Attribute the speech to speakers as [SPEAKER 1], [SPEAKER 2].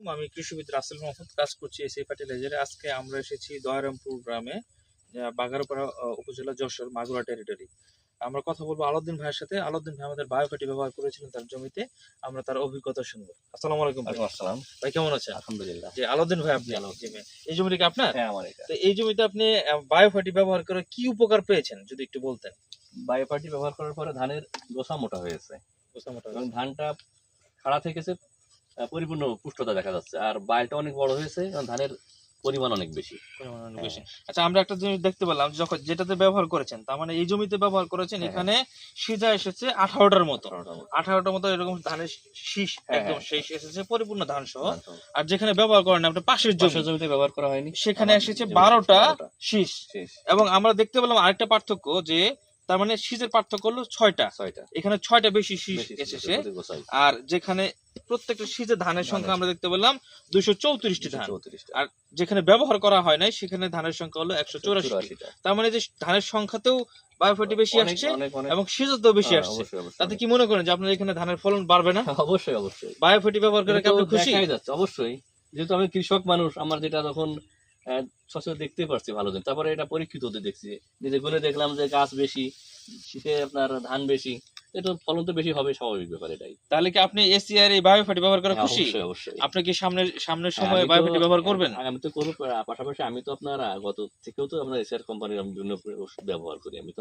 [SPEAKER 1] আমি কৃষিবিদ রাসেল মাহমুদ কাজ করছি এসএ ফার্টিলাইজারে। আজকে আমরা এসেছি দয়ারামপুর গ্রামে বাগারপাড়া উপজেলা যশোর মাগুরা টেরিটরি আমরা কথা বলব আলাউদ্দিন ভাইয়ের সাথে। আলাউদ্দিন ভাই আমাদের বায়োফার্টি ব্যবহার করেছিলেন তার জমিতে। আমরা তার অভিজ্ঞতা শুনব। আসসালামু আলাইকুম ভাই।
[SPEAKER 2] আসসালাম।
[SPEAKER 1] ভাই কেমন আছেন?
[SPEAKER 2] আলহামদুলিল্লাহ।
[SPEAKER 1] যে আলাউদ্দিন ভাই আপনি। এই জমিটা কি আপনার?
[SPEAKER 2] হ্যাঁ আমার এটা।
[SPEAKER 1] তো এই জমিতে আপনি বায়োফার্টি ব্যবহার করে কি উপকার পেয়েছেন যদি একটু বলতেন?
[SPEAKER 2] বায়োপার্টি ব্যবহার করার পরে ধানের গোসা মোটা হয়েছে। গোসা এবং ধানটা খাড়া থেকেছে পরিপূর্ণ পুষ্টতা দেখা যাচ্ছে আর বাইলটা অনেক বড় হয়েছে ধানের পরিমাণ অনেক বেশি
[SPEAKER 1] পরিমাণ অনেক। বেশি। আচ্ছা আমরা একটা জিনিস দেখতে পেলাম যখন যেটাতে ব্যবহার করেছেন তার মানে এই জমিতে ব্যবহার করেছেন
[SPEAKER 2] হ্যাঁ।
[SPEAKER 1] এখানে সিজা এসেছে আঠারোটার মতো
[SPEAKER 2] আঠারোটার মতো।
[SPEAKER 1] এরকম ধানের শীষ
[SPEAKER 2] হ্যাঁ,
[SPEAKER 1] একদম
[SPEAKER 2] হ্যাঁ।
[SPEAKER 1] শেষ এসেছে পরিপূর্ণ ধান সহ আর যেখানে ব্যবহার করেন আপনি পাশের জমি
[SPEAKER 2] জমিতে ব্যবহার করা হয়নি
[SPEAKER 1] সেখানে এসেছে বারোটা। শীষ
[SPEAKER 2] শেষ
[SPEAKER 1] এবং আমরা দেখতে পেলাম আরেকটা পার্থক্য যে তার মানে শীষের পার্থক্য হলো ছয়টা
[SPEAKER 2] ছয়টা
[SPEAKER 1] এখানে ছয়টা বেশি শীষ এসেছে আর যেখানে প্রত্যেকটা শীষের ধানের সংখ্যা আমরা দেখতে পেলাম দুইশো চৌত্রিশটি ধান। আর যেখানে ব্যবহার করা হয় নাই সেখানে ধানের সংখ্যা হলো একশো চৌরাশি তার মানে যে ধানের সংখ্যাতেও বেশি আসছে এবং সিজতেও বেশি
[SPEAKER 2] হ্যাঁ,
[SPEAKER 1] আসছে। তাতে কি মনে করেন যে আপনার এখানে ধানের ফলন বাড়বে না?
[SPEAKER 2] অবশ্যই অবশ্যই।
[SPEAKER 1] বায়োফার্টি ব্যবহার করে আপনি খুশি?
[SPEAKER 2] যাচ্ছে অবশ্যই। যেহেতু আমি কৃষক মানুষ আমার যেটা তখন আহ, সচরাচর দেখতে পারছি ভালো দিন। তারপরে এটা পরীক্ষিত হতে দেখছি। নিজে গুলে দেখলাম যে গাছ বেশি শীতে আপনার ধান বেশি। এটা ফলন তো বেশি হবে স্বাভাবিক ব্যাপার এটাই।
[SPEAKER 1] তাহলে কি আপনি এসিআর এই বায়োফাটি ব্যবহার করে
[SPEAKER 2] হ্যাঁ,
[SPEAKER 1] খুশি?
[SPEAKER 2] অবশ্যই অবশ্যই।
[SPEAKER 1] আপনি কি সামনের সামনের সময়
[SPEAKER 2] সময়ে তো-
[SPEAKER 1] ব্যবহার করবেন?
[SPEAKER 2] হ্যাঁ, আমি তো করব পাশাপাশি আমি তো আপনার গত থেকেও তো আমরা এসিআর কোম্পানির বিভিন্ন ওষুধ ব্যবহার করি আমি তো